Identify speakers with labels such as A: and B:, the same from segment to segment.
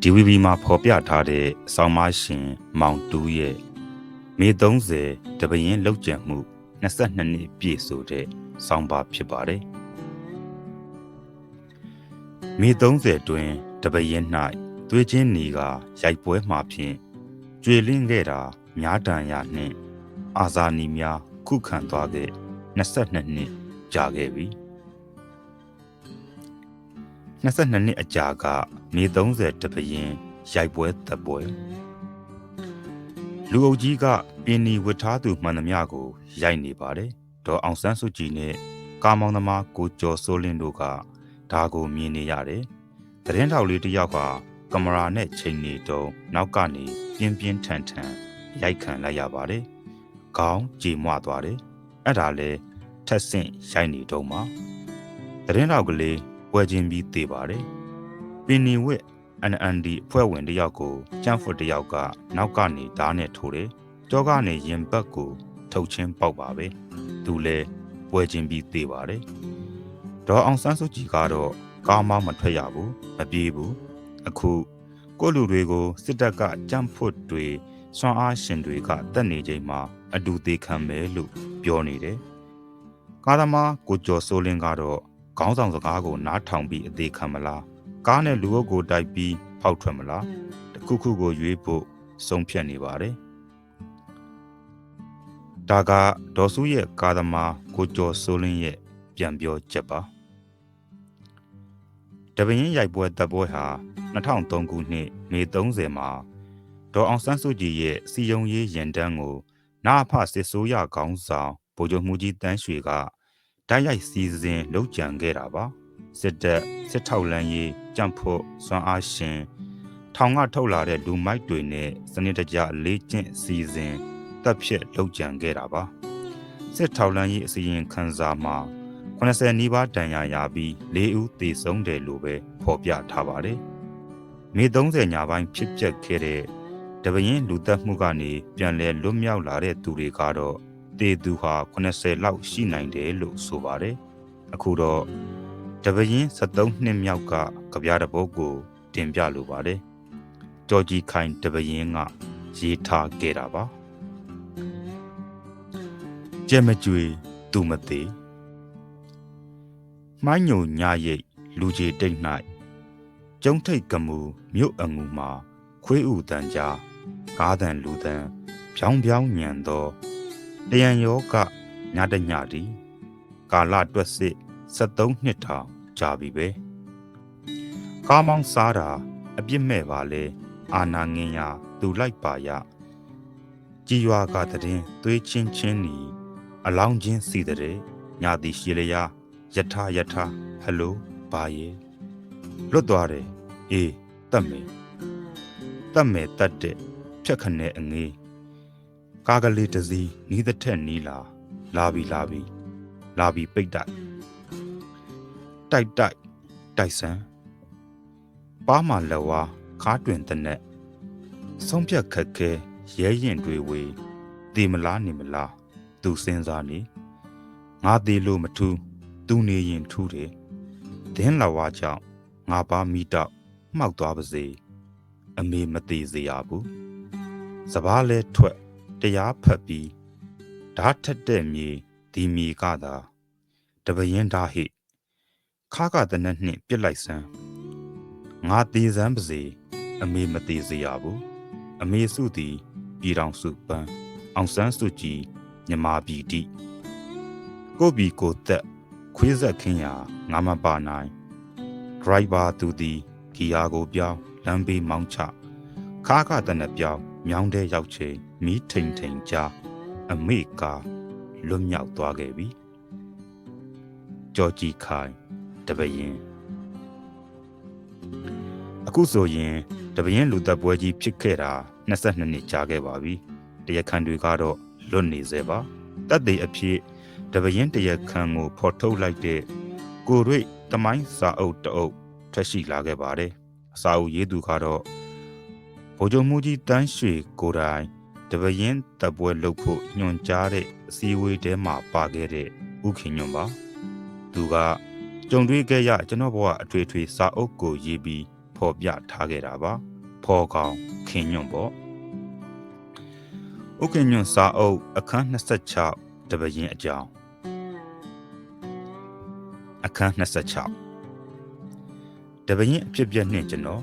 A: DVB မှာဖော်ပြထားတဲ့ဆောင်းမရှင်မောင်တူးရဲ့မေ30တပရင်လောက်ကျန်မှု22နှစ်ပြည့်ဆိုတဲ့ဆောင်းပါဖြစ်ပါတယ်မေ30တွင်တပရင်၌သွေးချင်းနီကရိုက်ပွဲမှာဖြင့်ကျွေလင်းခဲ့တာများတန်ရာနှင့် အာဇာနီများခုခံသွားခဲ့22နှစ်ကြာခဲ့ပြီ 22နှစ်အကြာကမေ30တပရင်ရိုက်ပွဲသက်ပွဲလူအုပ်ကြီးကပင်နီဝတ်ထားသူမှန်သမျှကိုရိုက်နေပါတယ်ဒေါ်အောင်ဆန်းစုကြည်နဲ့ကာမောင်သမားကိုကျော်စိုးလင်းတို့ကဒါကိုမြင်နေရတယ်သတင်းထောက်လေးတစ်ယောက်ကကင်မရာနဲ့ချိန်နေတုံးနောက်ကနေပြင်းပြင်းထန်ထန်ရိုက်ခံလိုက်ရပါတယ်။ခေါင်းကြေမွသွားတယ်။အဲ့ဒါလဲထက်ဆင့်ရိုက်နေတုံးမှာသတင်းတောက်ကလေး ပွဲချင်းပြီးသေးပါတယ်။ပင်နီဝစ် NND အဖွဲ့ဝင်တယောက်ကိုကျန်းဖွတ်တယောက်က နောက်ကနေဓာတ်နဲ့ထိုးတယ်။ကြောကနေရင်ဘတ်ကိုထုတ်ချင်းပေါက်ပါပဲ။သူလဲပွဲချင်းပြီးသေးပါတယ်။ဒေါ်အောင်ဆန်းစုကြည်ကတော့ကားမောင်းမထွက်ရဘူးမပြေးဘူးအခုကိုလူတွေကိုစစ်တပ်ကကြမ်းဖွတ်တွေစွမ်းအားရှင်တွေကတက်နေချိန်မှာ အတူသေးခံမယ်လို့ပြောနေတယ်။ကားသမားကိုကျော်စိုးလင်းကတော့ ခေါင်းဆောင်စကားကိုနားထောင်ပြီးအသေးခံမလား။ကားနဲ့လူအုပ်ကိုတိုက်ပြီးဖောက်ထွက်မလား။တခုခုကိုရွေးဖို့ဆုံးဖြတ်နေပါတယ်။ဒါကဒေါ်စုရဲ့ကားသမားကိုကျော်စိုးလင်းရဲ့ပြန်ပြောချက်ပါ။တပင်းရိုက်ပွဲတပ်ပွဲဟာ2003ခုနှစ်မေ30မှာဒေါ်အောင်ဆန်းစုကြည်ရဲ့စီယုံရေးရန်တန်းကိုနာဖစစ်ဆိုးရကောင်းဆောင်ဗိုလ်ချုပ်မှုကြီးတန်းရွှေက တိုက်ရိုက်စီစဉ်လုပ်ကြံခဲ့တာပါစစ်တပ်စစ်ထောက်လန်းရေးကြံ့ဖို့စွမ်းအားရှင်ထောင်ကထုတ်လာတဲ့လူမိုက်တွေနဲ့စနစ်တကျလေးကျင့်စီစဉ်တပ်ဖြတ်လုပ်ကြံခဲ့တာပါစစ်ထောက်လန်းရေးအစီရင်ခံစာမှာ80နီးပါးတန်ရာရပြီး၄ဦးသေဆုံးတယ်လို့ပဲဖော်ပြထားပါတယ်မေ30ညပိုင်းဖြစ်ပျက်ခဲ့တဲ့တပရင်လူသက်မှုကနေပြန်လည်လွတ်မြောက်လာတဲ့သူတွေကတော့ တေသူဟာ80လောက်ရှိနိုင်တယ်လို့ဆိုပါတယ်အခုတော့တပရင်73နှစ်မြောက်ကကြပြတဲ့ဘုတ်ကိုတင်ပြလိုပါတယ်ကြော်ကြီးခိုင်တပရင်ကရေးထားခဲ့တာပါကြက်မကြွေသူမသေးမိုင်းညုံညာရိတ်လူကြီးတိတ်၌ကျုံထိတ်ကမူမြို့အငူမှာခွေးဥတန်ကြားကားတန်လူတန်ဖြောင်းဖြောင်းညံသော တယံယောကညတညတီကာလတွက်စစ်73နှစ်ထောင်ကြာပြီပဲကားမောင်းစားတာအပြစ်မဲ့ပါလေအာနာငင်းရသူလိုက်ပါရကြည်ရွာကတည်သွေးချင်းချင်းနီအလောင်းချင်းစီတဲ့ညတိရှိလျာယထာယထာဟလိုဘာရဲ့လွတ်သွားတယ်အေးတတ်မယ်တတ်မယ်တတ်တဲ့ဖြက်ခနဲ့အငေး ကားကလေးတစ်စီးနီးတဲ့ထက်နီးလာလာပြီလာပြီလာပြီပိတ်တိုက်တိုက်တိုက်တိုက်ဆန်းပါးမှလက်ဝါခါတွင်တဲ့နဲ့ဆုံးဖြတ်ခက်ခဲရဲရင်တွေဝေဒီမလားနေမလားသူစဉ်းစားနေငါသေးလို့မထူးသူနေရင်ထူးတယ်ဒင်းလာဝါကြောင့်ငါပါမိတော့မှောက်သွားပါစေအမေမသေးစေရဘူးစပားလဲထွက် တရားဖတ်ပြီးဓာတ်ထက်တဲ့မြေဒီမြေကသာတပရင်ဓာဟိခါကတနက်နှင့်ပြစ်လိုက်စမ်းငါသေးစမ်းပါစေအမေမသေးစေရဘူးအမေစုသည်ပြည်တော်စုပန်းအောင်ဆန်းစုကြည်မြမာပြည်တိကိုဘီကိုသက်ခွေးဆက်ခင်းရာငါမပါနိုင်ဒရိုက်ဘာသူသည်ဂီယာကိုပြောင်းလမ်းဘေးမောင်းချခါခတနက်ပြောင်း မြောင်းတဲ့ရောက်ချိန်မီးထိန်ထိန်ကြားအမေကလွတ်မြောက်သွားခဲ့ပြီကြော်ကြီးခိုင်တပရင်အခုဆိုရင်တပရင်လူသက်ပွဲကြီးဖြစ်ခဲ့တာ22နှစ်ကြာခဲ့ပါပြီတရားခံတွေကတော့လွတ်နေသေးပါတက်သေးအဖြစ်တပရင်တရားခံကိုဖော်ထုတ်လိုက်တဲ့ကိုရိတ်တမိုင်းစာအုပ်တအုပ်ထွက်ရှိလာခဲ့ပါတယ်အစာအုပ်ရေးသူကတော့ ဗိုလ်ချုပ်မှုကြီးတန်းရွှေကိုတိုင်တပရင်တပ်ပွဲလုပ်ဖို့ညွှန်ကြားတဲ့အစည်းအဝေးထဲမှာပါခဲ့တဲ့ဥခင်ညွန့်ပါသူကကြုံတွေ့ခဲ့ရကျွန်တော်ဘဝအထွေထွေစာအုပ်ကိုရေးပြီးဖော်ပြထားခဲ့တာပါဖော်ကောင်ခင်ညွန့်ပေါ့ဥက္ကညွန့်စာအုပ်အခန်း26တပရင်အကြောင်းအခန်း26တပရင်အဖြစ်ပြက်နှင့်ကျွန်တော်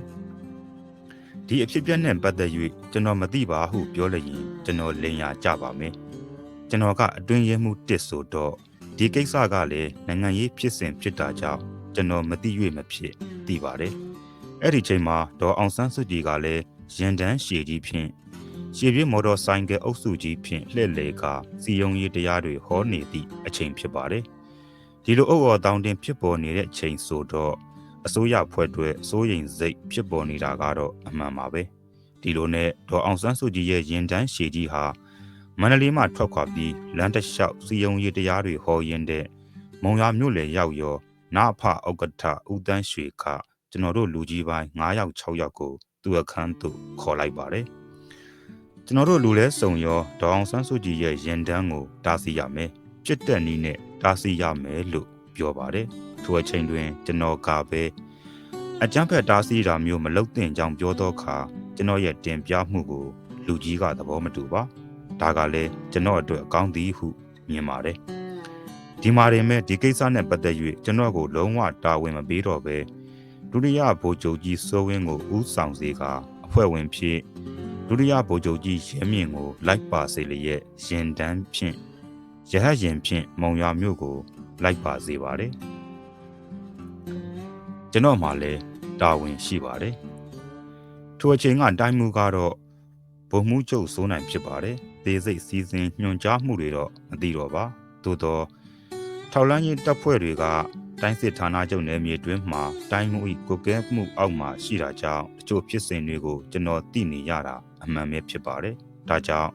A: ဒီအဖြစ်ပြက်နဲ့ပတ်သက်၍ကျွန်တော်မသိပါဟုပြောလျင်ကျွန်တော်လင်ညာကြပါမယ်ကျွန်တော်ကအတွင်းရဲမှုတစ်ဆိုတော့ဒီကိစ္စကလည်းနိုင်ငံရေးဖြစ်စဉ်ဖြစ်တာကြောင့်ကျွန်တော်မသိ၍မဖြစ်သိပါတယ်အဲ့ဒီချိန်မှာဒေါ်အောင်ဆန်းစုကြည်ကလည်းရင်တန်းရှည်ကြီးဖြင့်ရှည်ပြမော်တော်ဆိုင်ကယ်အုပ်စုကြီးဖြင့်လှည့်လေကစီယုံရေးတရားတွေဟောနေသည့်အချိန်ဖြစ်ပါတယ်ဒီလိုအုပ်အော်တောင်းတင်ဖြစ်ပေါ်နေတဲ့ချိန်ဆိုတော့ အစိုးရဖွဲ့တွေအစိုးရင်စိတ်ဖြစ်ပေါ်နေတာကတော့အမှန်ပါပဲဒီလိုနဲ့ဒေါ်အောင်ဆန်းစုကြည်ရဲ့ရင်တန်းရှည်ကြီးဟာမန္တလေးမှထွက်ခွာပြီးလမ်းတစ်လျှောက်စီယုံရေးတရားတွေဟောရင်းတဲ့မုံရွာမြို့လေရောက်ရောနာဖဥက္ကဋ္ဌဦးတန်းရွှေခကျွန်တော်တို့လူကြီးပိုင်း9ယောက်6ယောက်ကိုသူ့အခန်းသို့ခေါ်လိုက်ပါတယ်ကျွန်တော်တို့လူလဲစုံရောဒေါအောင်ဆန်းစုကြည်ရဲ့ရင်တန်းကိုတားဆီးရမယ်ပြစ်တက်နည်းနဲ့တားဆီးရမယ်လို့ပြောပါတယ် ထိုအချိန်တွင်ကျွန်တော်ကပဲအကြမ်းဖက်တားဆီးတာမျိုးမလုပ်သင့်ကြောင်းပြောတော့ခါကျွန်တော်ရဲ့တင်ပြမှုကို လူကြီးကသဘောမတူပါဒါကလည်းကျွန်တော်အတွက်အကောင်းသည်ဟုမြင်ပါတယ်ဒီမှာရင်မဲ့ဒီကိစ္စနဲ့ပတ်သက်၍ကျွန်တော်ကိုလုံးဝတာဝန်မပေးတော့ပဲဒုတိယဗိုလ်ချုပ်ကြီးစိုးဝင်းကိုဦးဆောင်စေကအဖွဲ့ဝင်ဖြစ်ဒုတိယဗိုလ်ချုပ်ကြီးရဲမြင့်ကိုလိုက်ပါစေလျက်ရင်တန်းဖြင့်ရဟရင်ဖြင့်မုံရွာမြို့ကိုလိုက်ပါစေပါတယ် ကျွန်တော်မှလည်းတာဝန်ရှိပါတယ်ထိုအချိန်ကတိုင်းမှုကတော့ဗိုလ်မှူးချုပ်စိုးနိုင်ဖြစ်ပါတယ်သေးစိတ်စီစဉ်ညွှန်ကြားမှုတွေတော့မသိတော့ပါသို့တော့ထောက်လန်းရေးတပ်ဖွဲ့တွေကတိုင်းစစ်ဌာနချုပ်နယ်မြေတွင်းမှာတိုင်းမှု၏ကိုကဲမှုအောက်မှာရှိတာကြောင့်တချို့ဖြစ်စဉ်တွေကိုကျွန်တော်သိနေရတာအမှန်ပဲဖြစ်ပါတယ်ဒါကြောင့်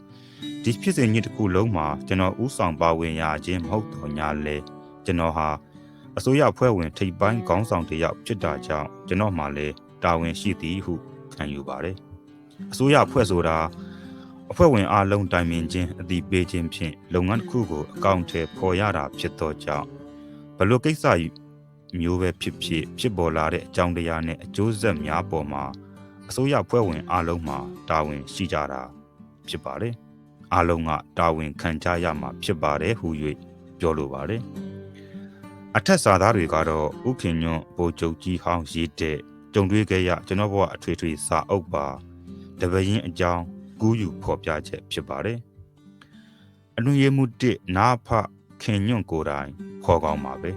A: ဒီဖြစ်စဉ်ကြီးတစ်ခုလုံးမှာကျွန်တော်ဥဆောင်ပါဝင်ရခြင်းမဟုတ်တော့ညာလဲကျွန်တော်ဟာ အစိုးရဖွဲ့ဝင်ထိပ်ပိုင်းခေါင်းဆောင်တစ်ယောက်ဖြစ်တာကြောင့်ကျွန်တော်မှလည်းတာဝန်ရှိသည်ဟုခံယူပါတယ်အစိုးရဖွဲ့ဆိုတာအဖွဲ့ဝင်အားလုံးတိုင်ပင်ခြင်းအတိပေးခြင်းဖြင့်လုပ်ငန်းတစ်ခုကိုအကောင့်ထဲပေါ်ရတာဖြစ်သောကြောင့်ဘလို့ကိစ္စမျိုးပဲဖြစ်ဖြစ်ဖြစ်ပေါ်လာတဲ့အကြောင်းတရားနဲ့အကျိုးဆက်များပေါ်မှာအစိုးရဖွဲ့ဝင်အားလုံးမှာတာဝန်ရှိကြတာဖြစ်ပါတယ်အားလုံးကတာဝန်ခံကြရမှာဖြစ်ပါတယ်ဟု၍ပြောလိုပါတယ် အထက်စာသားတွေကတော့ဥခင်ညွန့်ဗိုလ်ချုပ်ကြီးဟောင်းရေးတဲ့ကြုံတွေ့ခဲ့ရကျွန်တော်ဘဝအထွေထွေစာအုပ်ပါတပရင်အကြောင်းကူးယူဖော်ပြချက်ဖြစ်ပါတယ်။အလွန်ရမှုတစ်နာဖခင်ညွန့်ကိုယ်တိုင်ခေါ်ကောင်းပါပဲ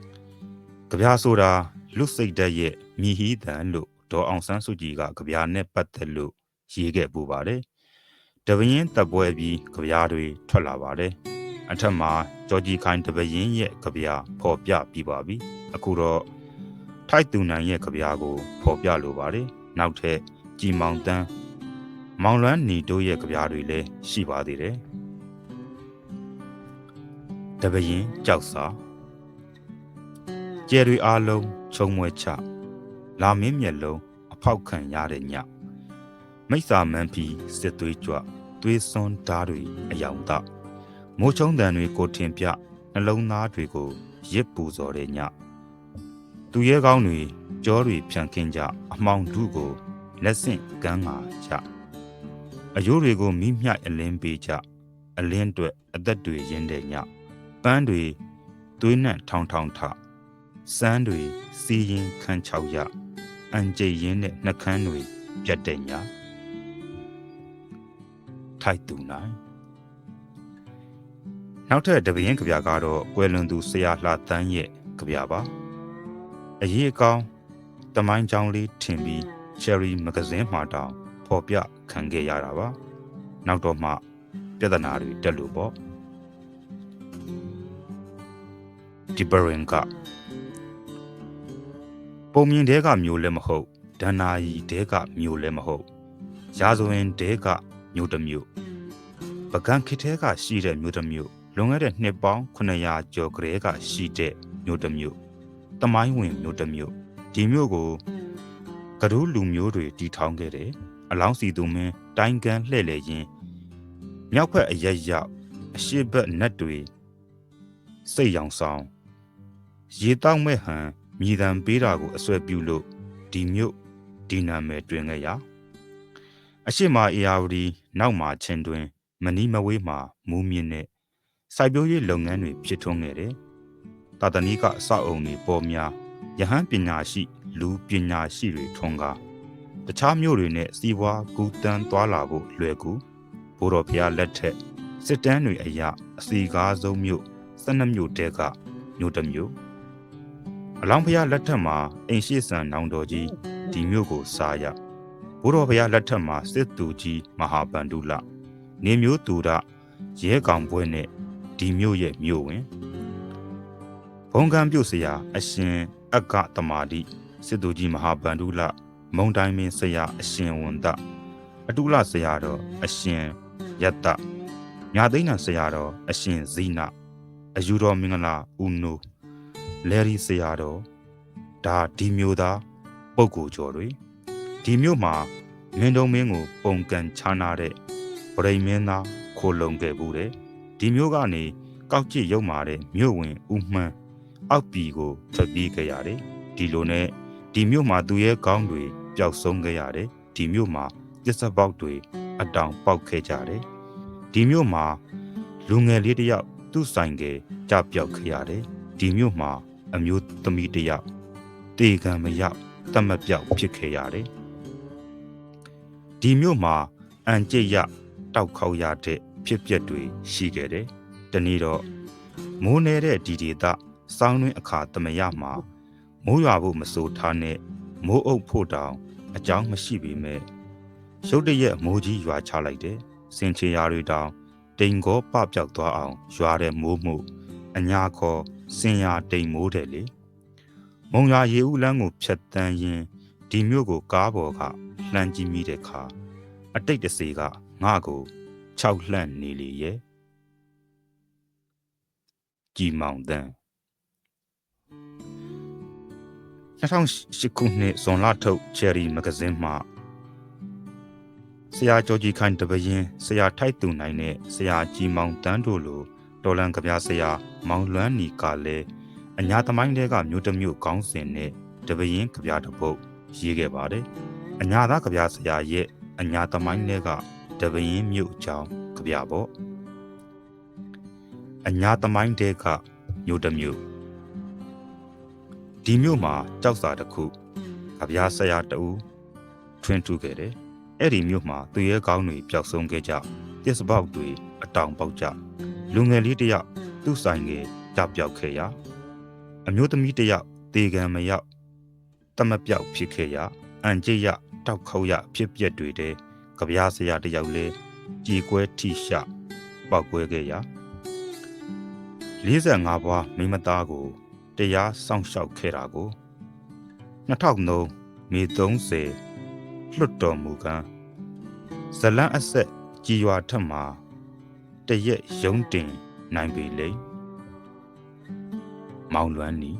A: ။ကြပြားဆိုတာလူစိတ်တက်ရဲ့မြည်ဟီးတန်လို့ဒေါ်အောင်ဆန်းစုကြည်ကကြပြားနဲ့ပတ်သက်လို့ရေးခဲ့ပူပါတယ်။တပရင်တပ်ပွဲပြီးကြပြားတွေထွက်လာပါတယ်။အထက်မှာ ကြော်ကြီးခိုင်တပရင်ရဲ့ကြပြားဖော်ပြပြီးပါပြီ။အခုတော့ထိုက်သူနိုင်ရဲ့ကြပြားကိုဖော်ပြလိုပါတယ်။နောက်ထပ်ကြည်မောင်တန်းမောင်လွမ်းနီတို့ရဲ့ကြပြားတွေလည်းရှိပါသေးတယ်။တပရင်ကြောက်စာကျယ်တွေအားလုံးခြုံမွဲချလာမင်းမျက်လုံးအဖောက်ခံရတဲ့ညမိစ္ဆာမန်းဖီစစ်သွေးကြွသွေးစွန်းဓားတွေအယောင်တ မိုးချုံတန်တွေကိုထင်ပြနှလုံးသားတွေကိုရစ်ပူစော်တဲ့ညသူရဲကောင်းတွေကြောတွေဖြန့်ခင်းကြအမောင်တုကိုလက်ဆင့်ကမ်းလာကြအယိုးတွေကိုမိမြအလင်းပေးကြအလင်းအတွက်အသက်တွေရင်းတဲ့ညပန်းတွေသွေးနံ့ထောင်ထောင်ထစမ်းတွေစီရင်ခန်းချောက်ရအန်ကြိတ်ရင်းတဲ့နှကန်းတွေပြတ်တဲ့ညထိုက်သူနိုင် နောက်ထပ်တပင်းကြပြကတော့ကွယ်လွန်သူဆရာလှတန်းရဲ့ကြပြပါအရေးအကောင်းတမိုင်းချောင်းလေးထင်ပြီး Cherry မဂဇင်းမှာတောင်ဖော်ပြခံခဲ့ရတာပါနောက်တော့မှပြဿနာတွေတက်လို့ပေါ့ဒီဘရင်ကပုံမြင်တဲကမျိုးလည်းမဟုတ်ဒဏ္ဍာရီတဲကမျိုးလည်းမဟုတ်ရာဇဝင်တဲကမျိုးတစ်မျိုးပကံခိတဲကရှိတဲ့မျိုးတစ်မျိုး လွန်ခဲ့တဲ့နှစ်ပေါင်း900ကျော်ကလေးကရှိတဲ့မျိုးတစ်မျိုးတမိုင်းဝင်မျိုးတစ်မျိုးဒီမျိုးကိုကဒူးလူမျိုးတွေတီထောင်ခဲ့တယ်အလောင်းစီသူမင်းတိုင်းကန်လှဲ့လေရင်းမြောက်ဖက်အရက်ရောက်အရှိဘက်နတ်တွေစိတ်ရောင်ဆောင်ရေတောက်မဲ့ဟန်မြည်တမ်းပေးတာကိုအစွဲပြုလို့ဒီမြို့ဒီနာမည်တွင်ခဲ့ရအရှိမအေယာဝတီနောက်မှာချင်းတွင် မနီမဝေးမှာမူးမြင့်နဲ့ စိုက်ပျိုးရေးလုပ်ငန်းတွေဖြစ်ထွန်းခဲ့တယ်။တာတနီကအဆောက်အုံတွေပေါ်များယဟန်ပညာရှိ လူပညာရှိတွေထွန်းကားတခြားမြို့တွေနဲ့စီးပွားကူးတန်းသွားလာဖို့လွယ်ကူဘိုးတော်ဖျားလက်ထက်စစ်တမ်းတွေအရအစီကားဆုံးမြို့12မြို့တဲကမြို့တစ်မြို့အလောင်းဖျားလက်ထက်မှာအိမ်ရှိဆန်နောင်တော်ကြီးဒီမြို့ကိုစားရဘိုးတော်ဖျားလက်ထက်မှာစစ်သူကြီးမဟာဗန္ဓုလနေမျိုးသူရရဲကောင်ပွဲနဲ့ ဒီမြို့ရဲ့မြို့ဝင်ဘုံကံပြုတ်စရာအရှင်အက္ခတမာတိစစ်သူကြီးမဟာဗန္ဓုလမုံတိုင်းမင်းဆရာအရှင်ဝန္တအတုလဆရာတော်အရှင်ယတ္တညာသိန်းနဆရာတော်အရှင်ဇိနအယူတော်မင်္ဂလာဦးနိုလဲရီဆရာတော်ဒါဒီမျိုးသားပုဂ္ဂိုလ်ကျော်တွေဒီမျိုးမှာမင်းတုံမင်းကို ပုံကန်ချာနာတဲ့ဗရိမင်းသားခိုလုံခဲ့ဘူးတဲ့ ဒီမျိုးကနေကောက်ကြည့်ရုံမာတဲ့မြို့ဝင်ဦးမှန်းအောက်ပြည်ကိုထွက်ပြေးခဲ့ရတယ်ဒီလိုနဲ့ဒီမြို့မှာသူရဲ့ကောင်းတွေပျောက်ဆုံးခဲ့ရတယ်ဒီမြို့မှာပစ္စပေါက်တွေအတောင်ပေါက်ခဲ့ကြတယ်ဒီမြို့မှာလူငယ်လေးတစ်ယောက်သူ့ဆိုင်ကကြပြောက်ခဲ့ရတယ်ဒီမြို့မှာအမျိုးသမီးတစ်ယောက်တေကံမရောက်တတ်မပြောက်ဖြစ်ခဲ့ရတယ်ဒီမြို့မှာအန်ကျိတ်ရတောက်ခေါက်ရတဲ့ ဖြစ်ပျက်တွေရှိခဲ့တယ်တနေ့တော့မိုးနေတဲ့ဒီဒေသစောင်းတွင်အခါတမရမှာမိုးရွာဖို့မစိုးထားနဲ့မိုးအုပ်ဖို့တောင်အကြောင်းမရှိပေမဲ့ရုတ်တရက်မိုးကြီးရွာချလိုက်တယ်စင်ချေရာတွေတောင်တိမ်ကောပပြောက်သွားအောင်ရွာတဲ့မိုးမှုအညာခေါ်စင်ရာတိမ်မိုးတယ်လေမုံရွာရေဦးလန်းကိုဖြတ်တန်းရင်ဒီမြို့ကိုကားပေါ်ကလှမ်းကြည့်မိတဲ့ခါအတိတ်တစေကငါ့ကို ခြောက်လှန့်နေလေရဲ့ကြည်မောင်တန်း2008ခုနှစ်ဇွန်လထုတ် Cherry Magazine မှာဆရာကျော်ကြီးခိုင်တပရင်ဆရာထိုက်သူနိုင်နဲ့ဆရာကြည်မောင်တန်းတို့လိုတော်လန်ကဗျာဆရာမောင်လွမ်းနီကလည်းအညာသမိုင်းတွေကမြို့တစ်မြို့ကောင်းစင်နဲ့တပရင်ကဗျာတစ်ပုဒ်ရေးခဲ့ပါတယ်။အညာသားကဗျာဆရာရဲ့အညာသမိုင်းတွေက တပရင်မြို့အကြောင်းကဗျာပေါ့။အညာသမိုင်းတွေကမြို့တစ်မြို့ဒီမြို့မှာကြောက်စာတစ်ခုကဗျာဆရာတူထွင်းထူခဲ့တယ်။အဲ့ဒီမြို့မှာသူရဲကောင်းတွေပျောက်ဆုံးခဲ့ကြပစ္စပေါက်တွေအတောင်ပေါက်ကြလူငယ်လေးတယောက်သူ့ဆိုင်ငယ်ကြောက်ပြောက်ခဲ့ရအမျိုးသမီးတယောက်တေကံမရောက်တမပြောက်ဖြစ်ခဲ့ရအန်ကျရတောက်ခေါက်ရဖြစ်ပျက်တွေတဲ့ ကြပြားစရာတယောက်လဲကြေကွဲထိရှပောက်ကွဲခဲ့ရ45ဘွားမိမသားကိုတရားစောင့်ရှောက်ခဲ့တာကို2003မေ30လွတ်တော်မူကံဇလန်းအဆက်ကြည်ရွာထက်မှာတရက်ရုံးတင်နိုင်ပေလေမောင်လွမ်းနီ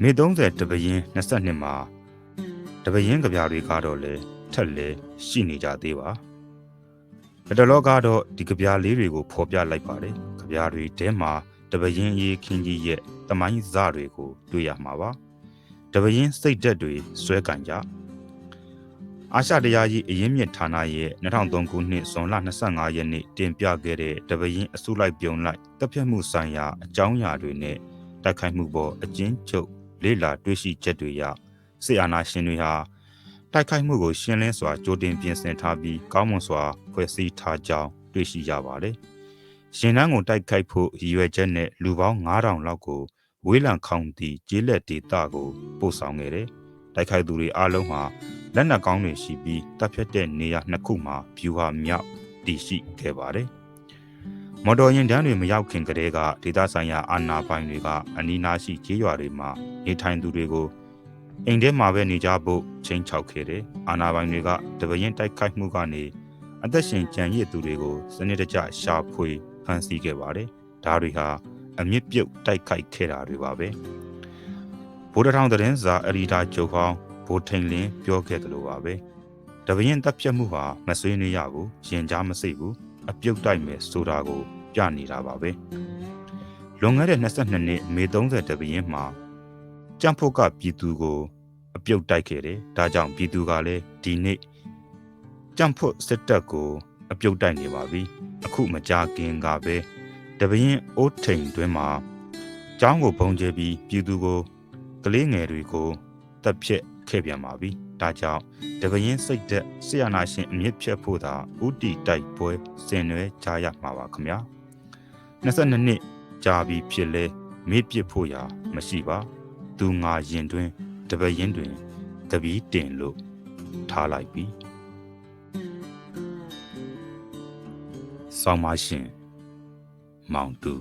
A: မေ30တပရင်22မှာတ ပရင်ကြပြတွေကတော့လေထက်လေရှိနေကြသေးပါဘယ်တလောကတော့ဒီကြပြလေးတွေကိုဖော်ပြလိုက်ပါတယ်ကြပြတွေတဲမှာတပရင်အေးခင်းကြီးရဲ့တမိုင်းစတွေကိုတွေ့ရမှာပါတပရင်စိတ်သက်တွေဆွဲကန်ကြအာရှတရားကြီးအရင်းမြစ်ဌာနရဲ့2003ခုနှစ်ဇွန်လ25ရက်နေ့တင်ပြခဲ့တဲ့တပရင်အစုလိုက်ပြုံလိုက်တပ်ဖြတ်မှုဆိုင်ရာအကြောင်းအရာတွေနဲ့တိုက်ခိုက်မှုပေါ်အကျဉ်းချုပ်လေ့လာတွေ့ရှိချက်တွေရ ဆီအာနာရှင်တွေဟာတိုက်ခိုက်မှုကိုရှင်းလင်းစွာကြိုတင်ပြင်ဆင်ထားပြီးကောင်းမွန်စွာဖွဲ့စည်းထားကြောင်းတွေ့ရှိရပါတယ်။ရှင်နှန်းကိုတိုက်ခိုက်ဖို့ရည်ရွယ်ချက်နဲ့လူပေါင်း9000လောက်ကိုဝေးလံခေါင်တီကျေးလက်ဒေသကိုပို့ဆောင်ခဲ့တယ်။တိုက်ခိုက်သူတွေအားလုံးဟာလက်နက်ကောင်းတွေရှိပြီးတပ်ဖြတ်တဲ့နေရာနှစ်ခုမှာဖြူဟာမြောက်တည်ရှိခဲ့ပါတယ်။မော်တော်ယာဉ်တန်းတွေမရောက်ခင်ကတည်းကဒေသဆိုင်ရာအာဏာပိုင်တွေကအနီးနားရှိကျေးရွာတွေမှာနေထိုင်သူတွေကို အိမ်ထဲမှာပဲနေကြဖို့ချိန်ချောက်ခဲ့တယ်။အာဏာပိုင်တွေကတပရင်တိုက်ခိုက်မှုကနေအသက်ရှင်ကြံရစ်သူတွေကိုစနစ်တကျရှာဖွေဖမ်းဆီးခဲ့ပါတယ်။ဒါတွေဟာအမြင့်ပြုတ်တိုက်ခိုက်ခဲ့တာတွေပါပဲ။ဗိုလ်တထောင်သတင်းစာအရီတာဂျုံဖောင်းဘိုးထိန်လင်းပြောခဲ့တယ်လို့ပါပဲတပရင်တက်ဖြတ်မှုဟာမဆွေးနွေးရဘူးရင်ကြားမစိတ်ဘူးအပြုတ်တိုက်မယ်ဆိုတာကိုပြနေတာပါပဲလွန်ခဲ့တဲ့22နှစ်မေ30တပင်းမှာ ကြံ့ဖို့ကပြည်သူကို အပြုတ်တိုက်ခဲ့တယ်ဒါကြောင့်ပြည်သူကလည်းဒီနေ့ကြံ့ဖို့စစ်တပ်ကိုအပြုတ်တိုက်နေပါပြီအခုမကြခင်ကပဲတပင်းအိုးထိန်တွင်မှာကျောင်းကိုပုံကျဲပြီးပြည်သူကိုကလေးငယ်တွေကိုတပ်ဖြတ်ခဲ့ပြန်ပါပြီဒါကြောင့်တပင်းစိတ်သက်ဆရာနာရှင်အမြင့်ဖြတ်ဖို့သာဥတီတိုက်ပွဲဆင်နွှဲကြရမှာပါခင်ဗျာ22နှစ်ကြာပြီဖြစ်လဲမေ့ပစ်ဖို့ရာမရှိပါ သူငါရင်တွင်တပရင်တွင်တပီးတင်လို့ထားလိုက်ပြီဆောင်းမရှင်မောင်တူ